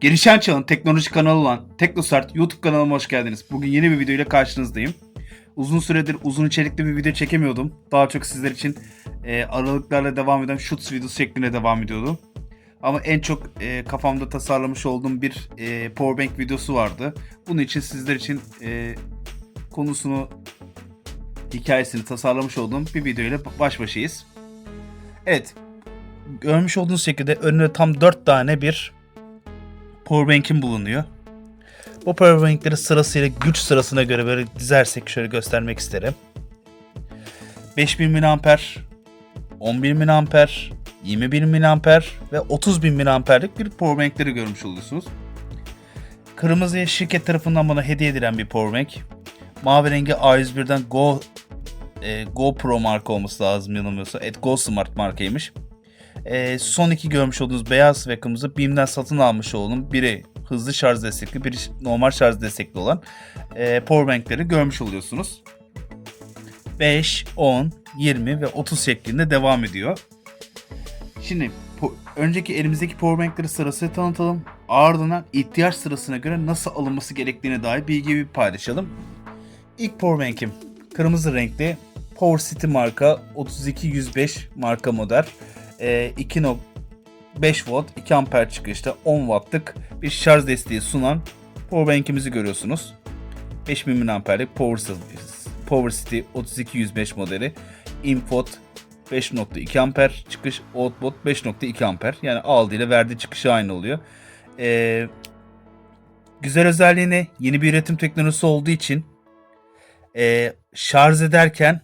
Gelişen çağın teknoloji kanalı olan Teknosart YouTube kanalıma hoş geldiniz. Bugün yeni bir video ile karşınızdayım. Uzun süredir uzun içerikli bir video çekemiyordum. Daha çok sizler için e, aralıklarla devam eden Shoots videosu şeklinde devam ediyordum. Ama en çok e, kafamda tasarlamış olduğum bir e, powerbank videosu vardı. Bunun için sizler için e, konusunu, hikayesini tasarlamış olduğum bir video ile baş başayız. Evet, görmüş olduğunuz şekilde önünde tam 4 tane bir powerbank'im bulunuyor. Bu powerbank'leri sırasıyla güç sırasına göre böyle dizersek şöyle göstermek isterim. 5000 mAh, 11000 mAh, 20000 mAh ve 30000 mAh'lik bir powerbank'leri görmüş oluyorsunuz. Kırmızı şirket tarafından bana hediye edilen bir powerbank. Mavi rengi A101'den Go e, GoPro marka olması lazım yanılmıyorsa. Evet Go Smart markaymış. E, son iki görmüş olduğunuz beyaz ve kırmızı BİM'den satın almış olduğum biri hızlı şarj destekli, biri normal şarj destekli olan e, powerbankleri görmüş oluyorsunuz. 5, 10, 20 ve 30 şeklinde devam ediyor. Şimdi önceki elimizdeki powerbankleri sırasıyla tanıtalım. Ardından ihtiyaç sırasına göre nasıl alınması gerektiğine dair bilgi bir paylaşalım. İlk powerbank'im kırmızı renkli Power City marka 32105 marka model. Ee, 2.5 volt 2 amper çıkışta 10 wattlık bir şarj desteği sunan powerbank'imizi görüyorsunuz. 5000 mAh'lik Power, Power City 32105 modeli. Input 5.2 amper çıkış, output 5.2 amper. Yani aldığı ile verdiği çıkışı aynı oluyor. Ee, güzel özelliğine yeni bir üretim teknolojisi olduğu için e, şarj ederken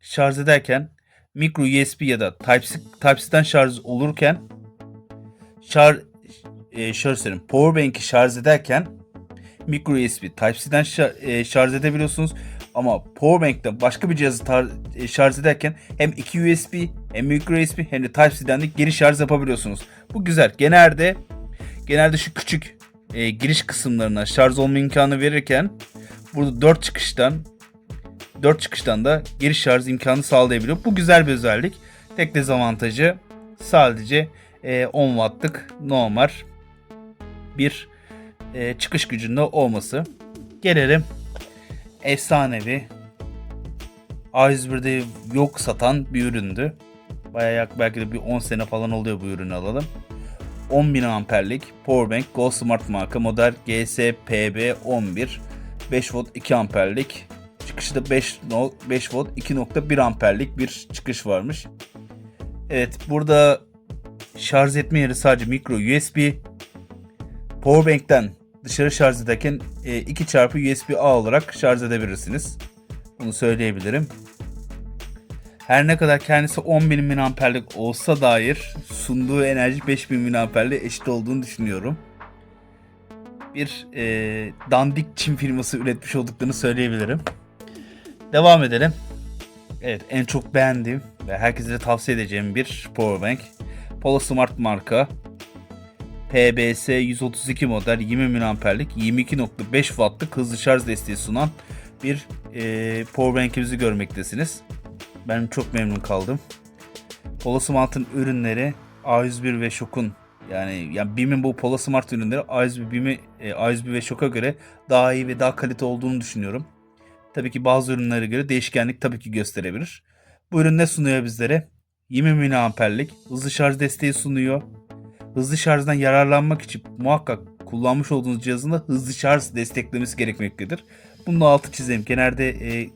şarj ederken micro USB ya da Type-C, Type-C'den şarj olurken şarj e, şöyle söyleyeyim powerbank'i şarj ederken micro USB Type-C'den şa- e, şarj edebiliyorsunuz ama powerbank'te başka bir cihazı tar- e, şarj ederken hem 2 USB hem micro USB hem de Type-C'den de geri şarj yapabiliyorsunuz. Bu güzel. Genelde genelde şu küçük e, giriş kısımlarına şarj olma imkanı verirken burada 4 çıkıştan 4 çıkıştan da geri şarj imkanı sağlayabiliyor. Bu güzel bir özellik. Tek dezavantajı sadece e, 10 wattlık normal bir e, çıkış gücünde olması. Gelelim efsanevi A101'de yok satan bir üründü. Bayağı belki de bir 10 sene falan oluyor bu ürünü alalım. 10.000 amperlik powerbank Go Smart marka model GSPB11 5 volt 2 amperlik çıkışı da 5, no- 5 volt 2.1 amperlik bir çıkış varmış. Evet burada şarj etme yeri sadece micro USB. Powerbank'ten dışarı şarj ederken 2 çarpı USB A olarak şarj edebilirsiniz. Bunu söyleyebilirim. Her ne kadar kendisi 10.000 mAh'lik olsa dair sunduğu enerji 5000 mAh'le eşit olduğunu düşünüyorum. Bir e, dandik Çin firması üretmiş olduklarını söyleyebilirim. Devam edelim. Evet en çok beğendiğim ve herkese de tavsiye edeceğim bir powerbank. Polo Smart marka. PBS 132 model 20 mAh'lik 22.5 wattlık hızlı şarj desteği sunan bir e, powerbank'imizi görmektesiniz. Ben çok memnun kaldım. Polo Smart'ın ürünleri A101 ve Shock'un yani yani BİM'in bu Polo Smart ürünleri A101, BİM'i, e, A101 ve Shock'a göre daha iyi ve daha kalite olduğunu düşünüyorum. Tabii ki bazı ürünlere göre değişkenlik tabii ki gösterebilir. Bu ürün ne sunuyor bizlere? 20 mAh'lik hızlı şarj desteği sunuyor. Hızlı şarjdan yararlanmak için muhakkak kullanmış olduğunuz cihazın da hızlı şarj desteklemesi gerekmektedir. Bunun altı çizeyim. Genelde e,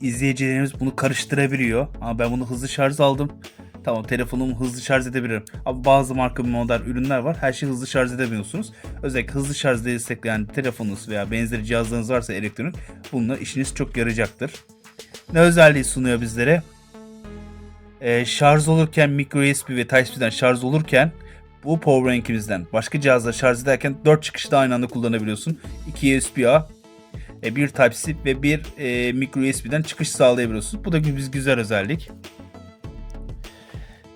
izleyicilerimiz bunu karıştırabiliyor. Ama ben bunu hızlı şarj aldım. Tamam telefonumu hızlı şarj edebilirim. Ama bazı marka model ürünler var. Her şeyi hızlı şarj edemiyorsunuz. Özellikle hızlı şarj destekleyen telefonunuz veya benzeri cihazlarınız varsa elektronik bununla işiniz çok yarayacaktır. Ne özelliği sunuyor bizlere? Ee, şarj olurken micro USB ve Type-C'den şarj olurken bu powerbank'imizden başka cihazla şarj ederken 4 çıkışı da aynı anda kullanabiliyorsun. 2 USB-A, e, bir Type-C ve bir e, micro USB'den çıkış sağlayabiliyorsunuz. Bu da bir güzel özellik.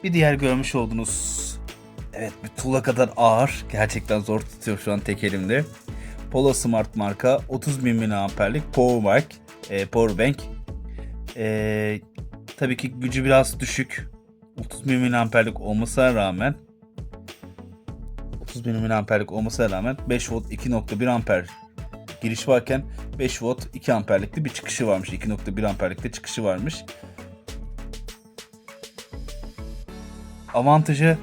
Bir diğer görmüş olduğunuz evet bir tuğla kadar ağır. Gerçekten zor tutuyor şu an tek elimde. Polo Smart marka 30.000 mAh'lik powerbank. E, powerbank. E, tabii ki gücü biraz düşük. 30.000 mAh'lik olmasına rağmen 30 bin miliamperlik olmasına rağmen 5 volt 2.1 amper giriş varken 5 volt 2 amperlikli bir çıkışı varmış. 2.1 amperlikte çıkışı varmış. Avantajı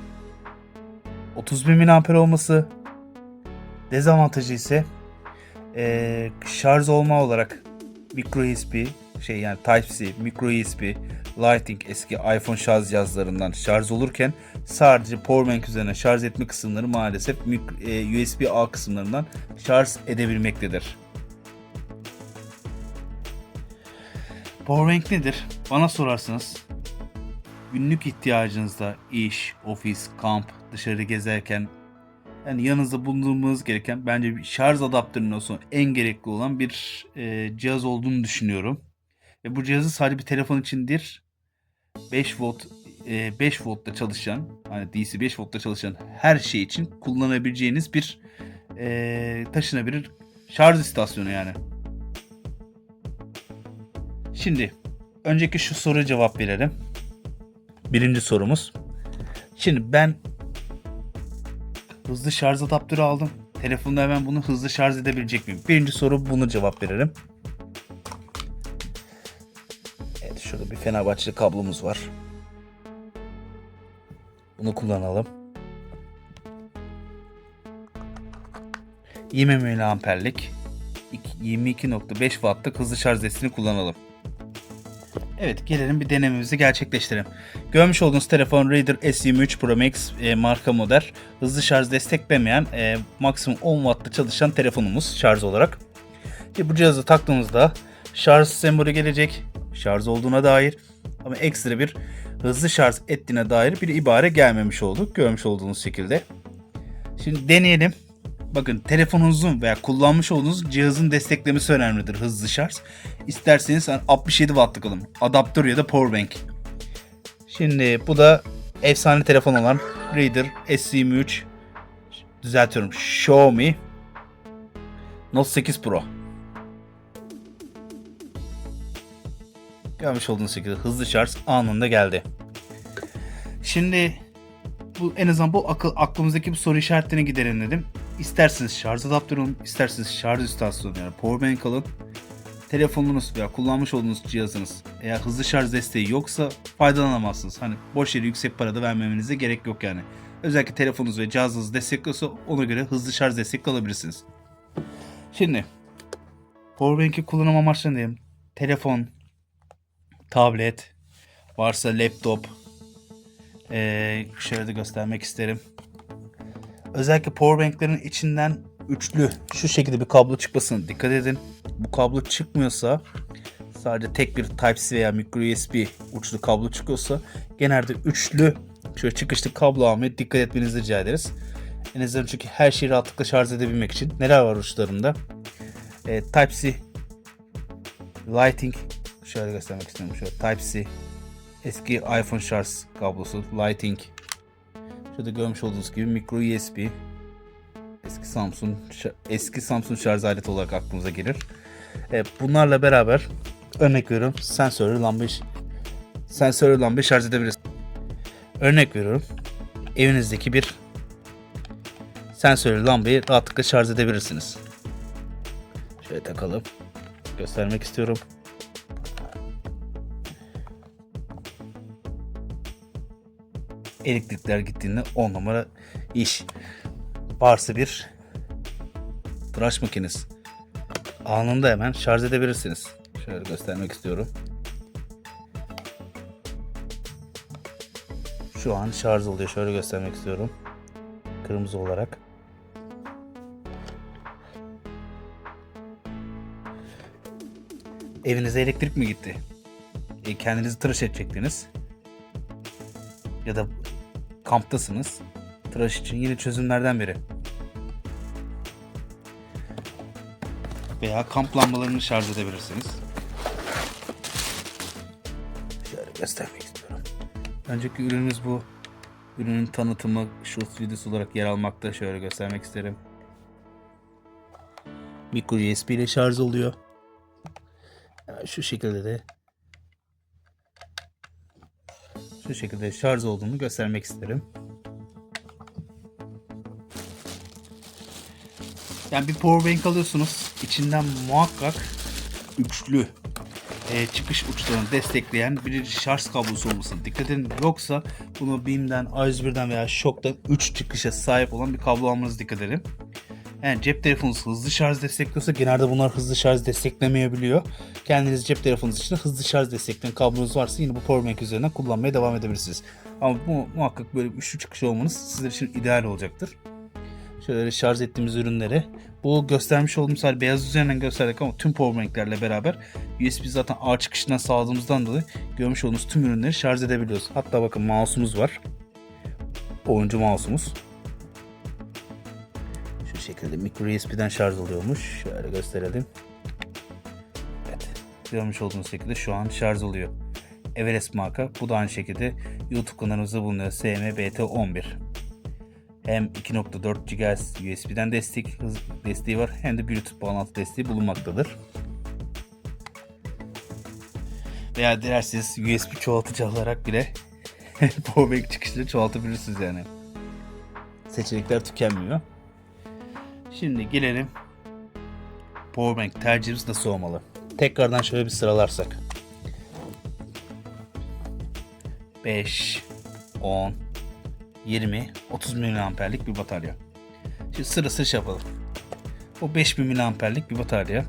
30 bin miliamper olması. Dezavantajı ise eee, şarj olma olarak micro USB şey yani Type-C, micro USB, Lightning eski iPhone şarj cihazlarından şarj olurken sadece powerbank üzerine şarj etme kısımları maalesef e, USB-A kısımlarından şarj edebilmektedir. Powerbank nedir? Bana sorarsanız günlük ihtiyacınızda iş, ofis, kamp, dışarı gezerken yani yanınızda bulundurmanız gereken bence bir şarj adaptörünün olsun en gerekli olan bir e, cihaz olduğunu düşünüyorum. Ve bu cihazı sadece bir telefon için değil 5 volt e, 5 voltta çalışan hani DC 5 voltta çalışan her şey için kullanabileceğiniz bir e, taşınabilir şarj istasyonu yani. Şimdi önceki şu soruya cevap verelim. Birinci sorumuz. Şimdi ben hızlı şarj adaptörü aldım. Telefonda hemen bunu hızlı şarj edebilecek miyim? Birinci soru bunu cevap verelim. Evet şurada bir Fenerbahçe kablomuz var. Bunu kullanalım. 20 miliamperlik 22.5 wattlık hızlı şarj desteğini kullanalım. Evet gelelim bir denememizi gerçekleştirelim. Görmüş olduğunuz telefon Reader S23 Pro Max e, marka model. Hızlı şarj desteklemeyen e, maksimum 10 watt'ta çalışan telefonumuz şarj olarak. Ki bu cihazı taktığımızda şarj sembolü gelecek. Şarj olduğuna dair ama ekstra bir hızlı şarj ettiğine dair bir ibare gelmemiş oldu. Görmüş olduğunuz şekilde. Şimdi deneyelim. Bakın telefonunuzun veya kullanmış olduğunuz cihazın desteklemesi önemlidir hızlı şarj. İsterseniz hani 67 wattlık alın. Adaptör ya da powerbank. Şimdi bu da efsane telefon olan Reader S23 düzeltiyorum Xiaomi Note 8 Pro. Görmüş olduğunuz şekilde hızlı şarj anında geldi. Şimdi bu en azından bu akıl aklımızdaki bu soru işaretlerini giderin dedim. İsterseniz şarj adaptörü alın, isterseniz şarj istasyonu yani powerbank alın. Telefonunuz veya kullanmış olduğunuz cihazınız eğer hızlı şarj desteği yoksa faydalanamazsınız. Hani boş yere yüksek parada vermemenize gerek yok yani. Özellikle telefonunuz ve cihazınız destekliyorsa ona göre hızlı şarj destekli alabilirsiniz. Şimdi powerbank'i kullanım amaçlı diyeyim. Telefon, tablet, varsa laptop, ee, şöyle de göstermek isterim. Özellikle powerbanklerin içinden üçlü şu şekilde bir kablo çıkmasına dikkat edin. Bu kablo çıkmıyorsa sadece tek bir Type-C veya micro USB uçlu kablo çıkıyorsa genelde üçlü şöyle çıkışlı kablo almaya dikkat etmenizi rica ederiz. En azından çünkü her şeyi rahatlıkla şarj edebilmek için neler var uçlarında? Ee, Type-C Lighting şöyle göstermek istiyorum. Şöyle Type-C eski iPhone şarj kablosu Lighting Şurada görmüş olduğunuz gibi micro USB eski Samsung eski Samsung şarj aleti olarak aklımıza gelir. E, bunlarla beraber örnek veriyorum sensörlü lambayı sensörlü lambayı şarj edebilirsiniz. Örnek veriyorum evinizdeki bir sensörlü lambayı rahatlıkla şarj edebilirsiniz. Şöyle takalım. Göstermek istiyorum. Elektrikler gittiğinde 10 numara iş. Varsa bir tıraş makinesi. Anında hemen şarj edebilirsiniz. Şöyle göstermek istiyorum. Şu an şarj oluyor. Şöyle göstermek istiyorum. Kırmızı olarak. Evinize elektrik mi gitti? E, kendinizi tıraş edecektiniz ya da kamptasınız. Tıraş için yine çözümlerden biri. Veya kamp lambalarını şarj edebilirsiniz. Şöyle göstermek istiyorum. Önceki ürünümüz bu. Ürünün tanıtımı short videosu olarak yer almakta. Şöyle göstermek isterim. Micro USB ile şarj oluyor. Yani şu şekilde de şu şekilde şarj olduğunu göstermek isterim. Yani bir powerbank alıyorsunuz. İçinden muhakkak üçlü e, çıkış uçlarını destekleyen bir şarj kablosu olmasına dikkat edin. Yoksa bunu BİM'den, A101'den veya Shock'tan 3 çıkışa sahip olan bir kablo almanızı dikkat edin. Yani cep telefonunuz hızlı şarj destekliyorsa genelde bunlar hızlı şarj desteklemeyebiliyor. Kendiniz cep telefonunuz için hızlı şarj destekleyen kablonuz varsa yine bu powerbank üzerinden kullanmaya devam edebilirsiniz. Ama bu muhakkak böyle bir üçlü çıkış olmanız sizler için ideal olacaktır. Şöyle şarj ettiğimiz ürünleri bu göstermiş olduğum sadece beyaz üzerinden gösterdik ama tüm powerbanklerle beraber USB zaten A çıkışından sağladığımızdan dolayı görmüş olduğunuz tüm ürünleri şarj edebiliyoruz. Hatta bakın mouse'umuz var. Oyuncu mouse'umuz. Şu şekilde micro USB'den şarj oluyormuş. Şöyle gösterelim. Evet. Görmüş olduğunuz şekilde şu an şarj oluyor. Everest marka. Bu da aynı şekilde YouTube kanalımızda bulunuyor. SMBT11 hem 2.4 GHz USB'den destek hız desteği var hem de Bluetooth bağlantı desteği bulunmaktadır. Veya dilerseniz USB çoğaltıcı alarak bile powerbank çıkışları çoğaltabilirsiniz yani. Seçenekler tükenmiyor. Şimdi gelelim powerbank tercihimiz nasıl olmalı? Tekrardan şöyle bir sıralarsak. 5, 10, 20, 30 miliamperlik bir batarya. Şimdi sıra sıra şey yapalım. Bu 5000 miliamperlik bir batarya.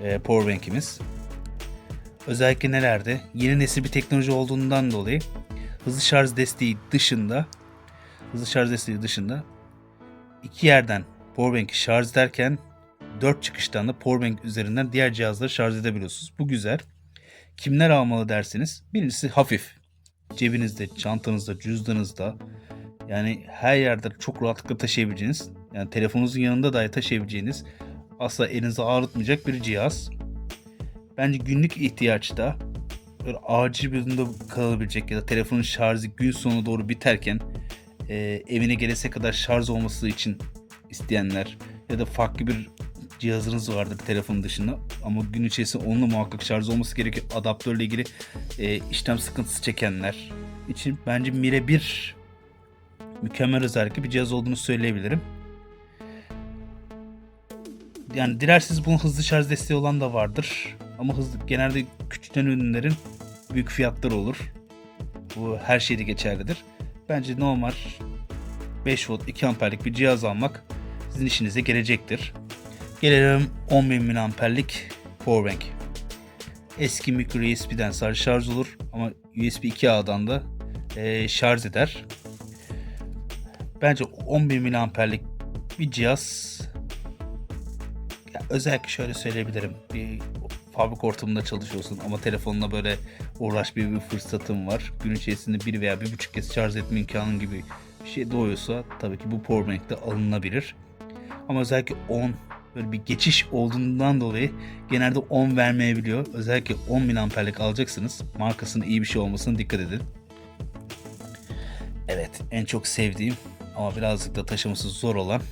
E, powerbank'imiz. Özellikle nelerde? Yeni nesil bir teknoloji olduğundan dolayı hızlı şarj desteği dışında hızlı şarj desteği dışında iki yerden powerbank'i şarj ederken 4 çıkıştan da powerbank üzerinden diğer cihazları şarj edebiliyorsunuz. Bu güzel. Kimler almalı dersiniz? Birincisi hafif. Cebinizde, çantanızda, cüzdanınızda yani her yerde çok rahatlıkla taşıyabileceğiniz yani telefonunuzun yanında dahi taşıyabileceğiniz asla elinizi ağrıtmayacak bir cihaz. Bence günlük ihtiyaçta böyle acil bir durumda kalabilecek ya da telefonun şarjı gün sonu doğru biterken e, evine gelese kadar şarj olması için isteyenler ya da farklı bir cihazınız vardır telefon dışında ama gün içerisinde onunla muhakkak şarj olması gerekiyor. Adaptörle ilgili e, işlem sıkıntısı çekenler için bence Mire 1 mükemmel özellikli bir cihaz olduğunu söyleyebilirim. Yani dilerseniz bunun hızlı şarj desteği olan da vardır. Ama hızlı genelde küçülen ürünlerin büyük fiyatları olur. Bu her şeyde geçerlidir. Bence normal 5 volt 2 amperlik bir cihaz almak sizin işinize gelecektir. Gelelim 10.000 miliamperlik powerbank. Eski micro USB'den sadece şarj olur ama USB 2A'dan da e, şarj eder. Bence 10.000 miliamperlik bir cihaz ya özellikle şöyle söyleyebilirim. Bir fabrik ortamında çalışıyorsun ama telefonla böyle uğraş bir, bir fırsatın var. Gün içerisinde bir veya bir buçuk kez şarj etme imkanın gibi bir şey doğuyorsa tabii ki bu powerbank de alınabilir. Ama özellikle 10 böyle bir geçiş olduğundan dolayı genelde 10 vermeyebiliyor. Özellikle 10 miliamperlik alacaksınız. Markasının iyi bir şey olmasına dikkat edin. Evet en çok sevdiğim ama birazcık da taşıması zor olan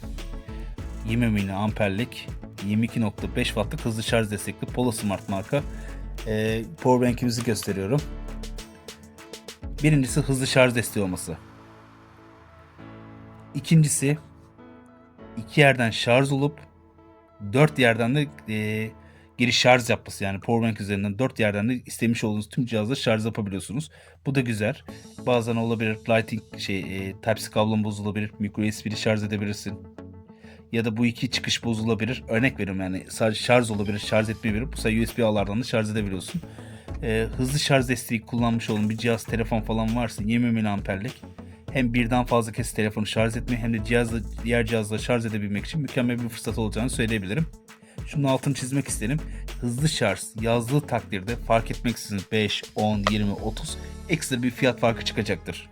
20 miliamperlik 22.5 wattlık hızlı şarj destekli Polo Smart marka e, powerbank'imizi gösteriyorum. Birincisi hızlı şarj desteği olması. İkincisi iki yerden şarj olup dört yerden de e, geri şarj yapması yani powerbank üzerinden dört yerden de istemiş olduğunuz tüm cihazla şarj yapabiliyorsunuz. Bu da güzel. Bazen olabilir lighting şey e, Type-C kablon bozulabilir. Micro USB'li şarj edebilirsin. Ya da bu iki çıkış bozulabilir. Örnek veriyorum yani sadece şarj olabilir, şarj etmeyebilir. Bu sefer USB ağlardan da şarj edebiliyorsun. E, hızlı şarj desteği kullanmış olduğun bir cihaz, telefon falan varsa 20 miliamperlik hem birden fazla kez telefonu şarj etmeyi hem de cihazla diğer cihazla şarj edebilmek için mükemmel bir fırsat olacağını söyleyebilirim. Şunun altını çizmek isterim. Hızlı şarj yazdığı takdirde fark etmeksizin 5, 10, 20, 30 ekstra bir fiyat farkı çıkacaktır.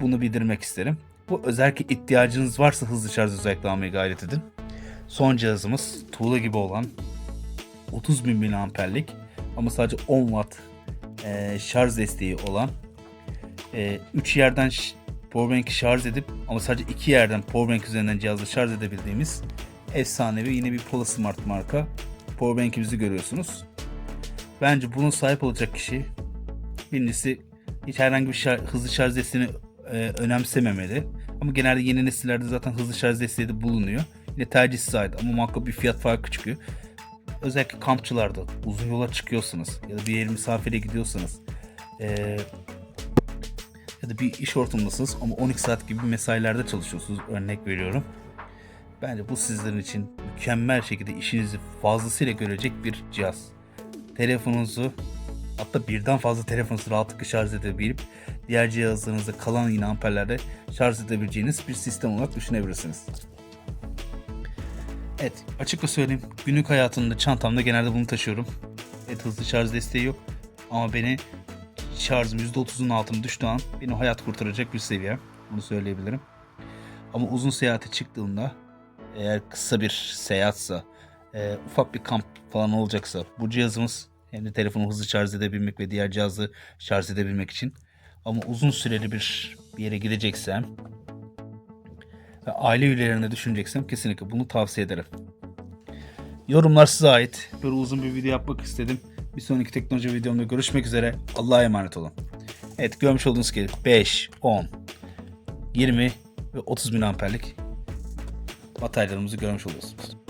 Bunu bildirmek isterim. Bu özellikle ihtiyacınız varsa hızlı şarj özellikle almaya gayret edin. Son cihazımız tuğla gibi olan 30 bin miliamperlik ama sadece 10 watt e, şarj desteği olan 3 e, yerden powerbank'i şarj edip ama sadece 2 yerden powerbank üzerinden cihazla şarj edebildiğimiz efsanevi yine bir Pola Smart marka powerbank'imizi görüyorsunuz. Bence bunun sahip olacak kişi birincisi hiç herhangi bir şar- hızlı şarj desteğini e, önemsememeli. Ama genelde yeni nesillerde zaten hızlı şarj desteği de bulunuyor. Yine tercih ait ama muhakkak bir fiyat farkı çıkıyor. Özellikle kampçılarda uzun yola çıkıyorsanız ya da bir yere misafire gidiyorsanız eee, ya da bir iş ortamındasınız ama 12 saat gibi mesailerde çalışıyorsunuz örnek veriyorum. Bence bu sizlerin için mükemmel şekilde işinizi fazlasıyla görecek bir cihaz. Telefonunuzu hatta birden fazla telefonunuzu rahatlıkla şarj edebilip diğer cihazlarınızda kalan yine amperlerde şarj edebileceğiniz bir sistem olarak düşünebilirsiniz. Evet açıkça söyleyeyim günlük hayatımda çantamda genelde bunu taşıyorum. Evet hızlı şarj desteği yok ama beni şarjım %30'un altına düştüğü an beni hayat kurtaracak bir seviye. Bunu söyleyebilirim. Ama uzun seyahate çıktığımda eğer kısa bir seyahatsa e, ufak bir kamp falan olacaksa bu cihazımız hem de telefonu hızlı şarj edebilmek ve diğer cihazı şarj edebilmek için ama uzun süreli bir, bir yere gideceksem ve aile üyelerine düşüneceksem kesinlikle bunu tavsiye ederim. Yorumlar size ait. Böyle uzun bir video yapmak istedim. Bir sonraki teknoloji videomda görüşmek üzere. Allah'a emanet olun. Evet görmüş olduğunuz gibi 5, 10, 20 ve 30 bin amperlik bataryalarımızı görmüş oluyorsunuz.